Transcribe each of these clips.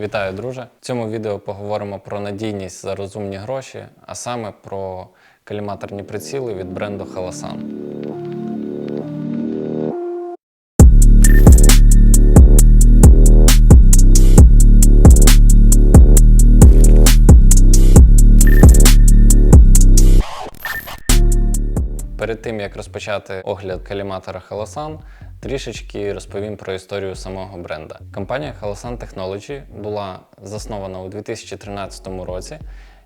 Вітаю, друже! В цьому відео поговоримо про надійність за розумні гроші, а саме про каліматорні приціли від бренду Halasan. Перед тим як розпочати огляд каліматора Halasan, трішечки розповім про історію самого бренда. Компанія Halasan Technology була заснована у 2013 році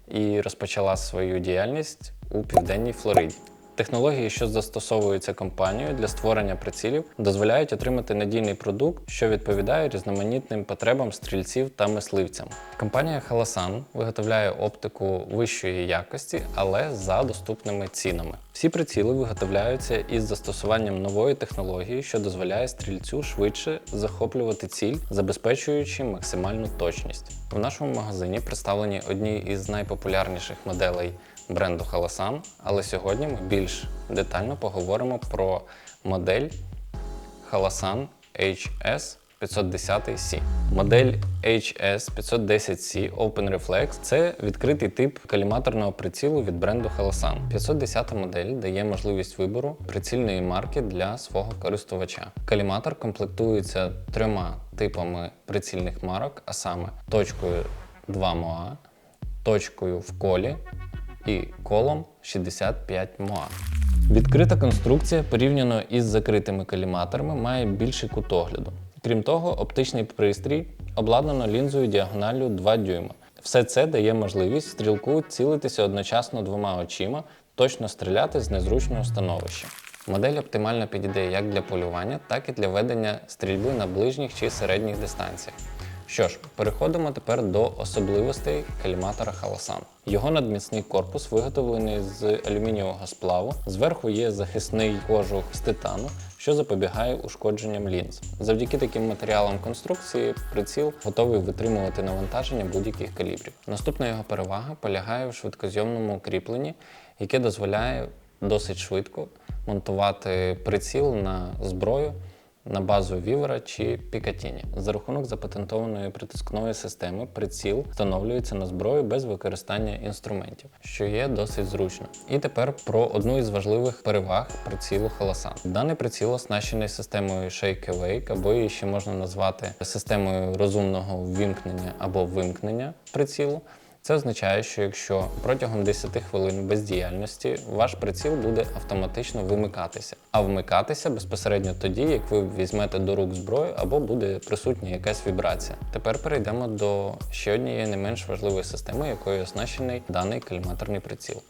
і розпочала свою діяльність у південній Флориді. Технології, що застосовуються компанією для створення прицілів, дозволяють отримати надійний продукт, що відповідає різноманітним потребам стрільців та мисливцям. Компанія Halasan виготовляє оптику вищої якості, але за доступними цінами. Всі приціли виготовляються із застосуванням нової технології, що дозволяє стрільцю швидше захоплювати ціль, забезпечуючи максимальну точність. В нашому магазині представлені одні із найпопулярніших моделей бренду Halasan, але сьогодні ми більш детально поговоримо про модель Halasan HS 510C. Модель HS 510C Open Reflex це відкритий тип каліматорного прицілу від бренду Halasan. 510 модель дає можливість вибору прицільної марки для свого користувача. Каліматор комплектується трьома типами прицільних марок, а саме точкою 2 МОА, точкою в колі і колом 65 МОА. Відкрита конструкція порівняно із закритими каліматорами має більший кут огляду. Крім того, оптичний пристрій обладнано лінзою діагоналлю 2 дюйма. Все це дає можливість стрілку цілитися одночасно двома очима, точно стріляти з незручного становища. Модель оптимально підійде як для полювання, так і для ведення стрільби на ближніх чи середніх дистанціях. Що ж, переходимо тепер до особливостей каліматора Halasan. Його надміцний корпус виготовлений з алюмінієвого сплаву. Зверху є захисний кожух з титану, що запобігає ушкодженням лінз. Завдяки таким матеріалам конструкції приціл готовий витримувати навантаження будь-яких калібрів. Наступна його перевага полягає в швидкозйомному кріпленні, яке дозволяє досить швидко монтувати приціл на зброю на базу вівера чи Пікатіні. За рахунок запатентованої притискної системи приціл встановлюється на зброю без використання інструментів, що є досить зручно. І тепер про одну із важливих переваг прицілу Halasan. Даний приціл оснащений системою Shake Awake, або її ще можна назвати системою розумного ввімкнення або вимкнення прицілу. Це означає, що якщо протягом 10 хвилин бездіяльності ваш приціл буде автоматично вимикатися, а вмикатися безпосередньо тоді, як ви візьмете до рук зброю або буде присутня якась вібрація. Тепер перейдемо до ще однієї не менш важливої системи, якою оснащений даний каліматорний приціл.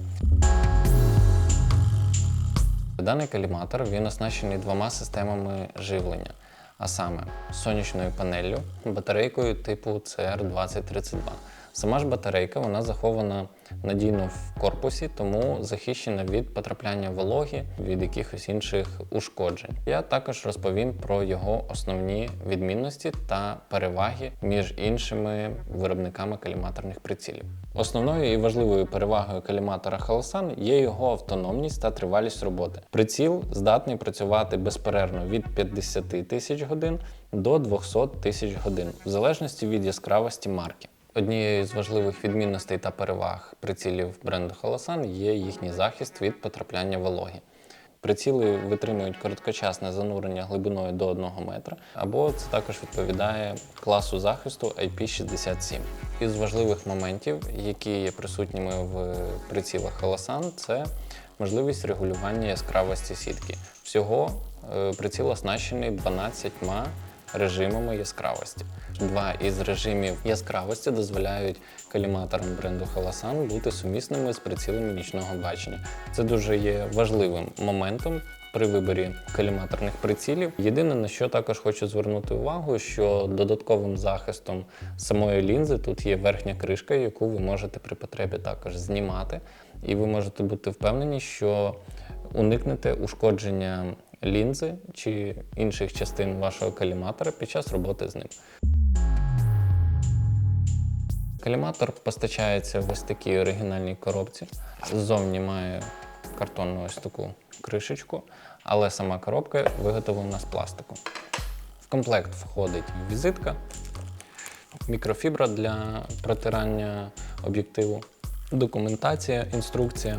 Даний каліматор він оснащений двома системами живлення, а саме сонячною панеллю, батарейкою типу CR2032. Сама ж батарейка вона захована надійно в корпусі, тому захищена від потрапляння вологи, від якихось інших ушкоджень. Я також розповім про його основні відмінності та переваги між іншими виробниками каліматорних прицілів. Основною і важливою перевагою каліматора Halasan є його автономність та тривалість роботи. Приціл здатний працювати безперервно від 50 тисяч годин до 200 тисяч годин, в залежності від яскравості марки. Однією з важливих відмінностей та переваг прицілів бренду Halasan є їхній захист від потрапляння вологи. Приціли витримують короткочасне занурення глибиною до 1 метра, або це також відповідає класу захисту IP67. Із важливих моментів, які є присутніми в прицілах Halasan, це можливість регулювання яскравості сітки. Всього е, приціл оснащений 12 режимами яскравості. Два із режимів яскравості дозволяють каліматорам бренду Halasan бути сумісними з прицілами нічного бачення. Це дуже є важливим моментом. При виборі каліматорних прицілів. Єдине, на що також хочу звернути увагу, що додатковим захистом самої лінзи тут є верхня кришка, яку ви можете при потребі також знімати, і ви можете бути впевнені, що уникнете ушкодження лінзи чи інших частин вашого каліматора під час роботи з ним. Каліматор постачається в ось такій оригінальній коробці. Ззовні має картонну ось таку кришечку, але сама коробка виготовлена з пластику. В комплект входить візитка, мікрофібра для протирання об'єктиву, документація, інструкція.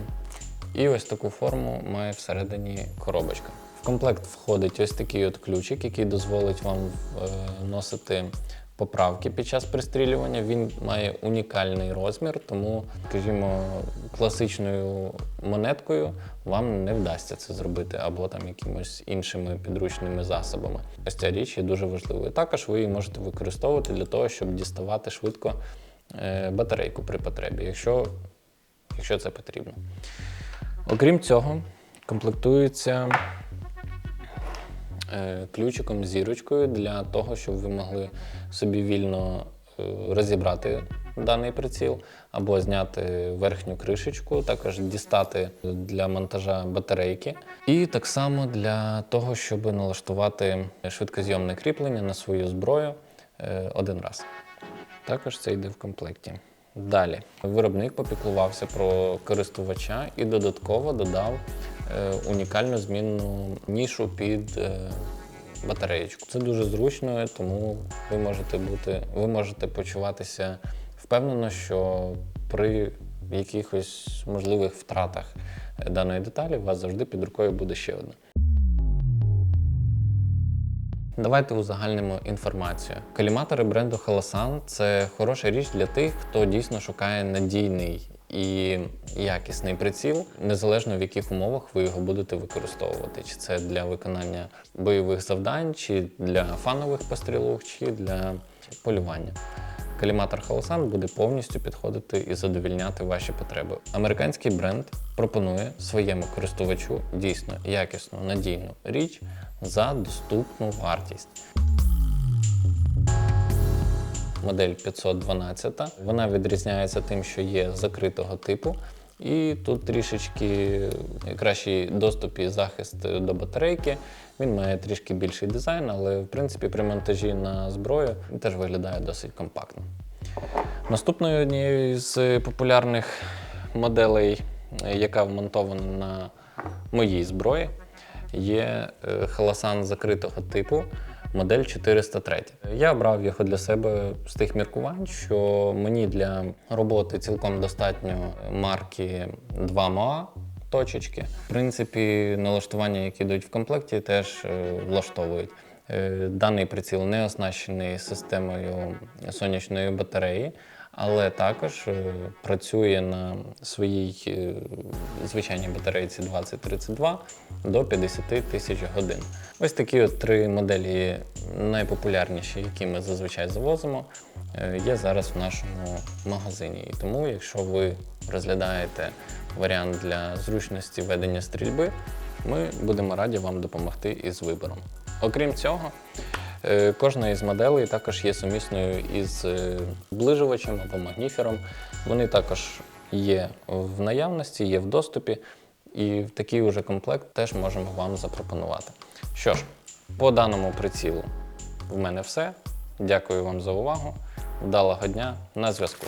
І ось таку форму має всередині коробочка. В комплект входить ось такий от ключик, який дозволить вам е, носити поправки під час пристрілювання. Він має унікальний розмір, тому, скажімо, класичною монеткою вам не вдасться це зробити, або там якимось іншими підручними засобами. Ось ця річ є дуже важливою. Також ви її можете використовувати для того, щоб діставати швидко е, батарейку при потребі, якщо, якщо це потрібно. Окрім цього, комплектується ключиком зірочкою для того, щоб ви могли собі вільно е, розібрати даний приціл або зняти верхню кришечку, також дістати для монтажа батарейки. І так само для того, щоб налаштувати швидкозйомне кріплення на свою зброю е, один раз. Також це йде в комплекті. Далі виробник попіклувався про користувача і додатково додав е, унікальну змінну нішу під е, батареєчку. Це дуже зручно, тому ви можете бути, ви можете почуватися впевнено, що при якихось можливих втратах е, даної деталі у вас завжди під рукою буде ще одна. Давайте узагальнимо інформацію. Каліматори бренду Халасан – це хороша річ для тих, хто дійсно шукає надійний і якісний приціл, незалежно в яких умовах ви його будете використовувати. Чи це для виконання бойових завдань, чи для фанових пострілок, чи для полювання. Каліматор Хаосан буде повністю підходити і задовільняти ваші потреби. Американський бренд пропонує своєму користувачу дійсно якісну надійну річ за доступну вартість. Модель 512. Вона відрізняється тим, що є закритого типу. І тут трішечки кращий доступ і захист до батарейки. Він має трішки більший дизайн, але в принципі при монтажі на зброю теж виглядає досить компактно. Наступною однією з популярних моделей, яка вмонтована на моїй зброї, є е, Халасан закритого типу, модель 403. Я обрав його для себе з тих міркувань, що мені для роботи цілком достатньо марки 2 МА точечки. В принципі, налаштування, які йдуть в комплекті, теж е, влаштовують. Е, Даний приціл не оснащений системою сонячної батареї, але також е, працює на своїй е, звичайній батарейці 2032 до 50 тисяч годин. Ось такі от три моделі найпопулярніші, які ми зазвичай завозимо, е, є зараз в нашому магазині. І тому, якщо ви розглядаєте варіант для зручності ведення стрільби, ми будемо раді вам допомогти із вибором. Окрім цього, кожна із моделей також є сумісною із ближувачем зближувачем або магніфером. Вони також є в наявності, є в доступі, і такий уже комплект теж можемо вам запропонувати. Що ж, по даному прицілу в мене все. Дякую вам за увагу. Вдалого дня на зв'язку.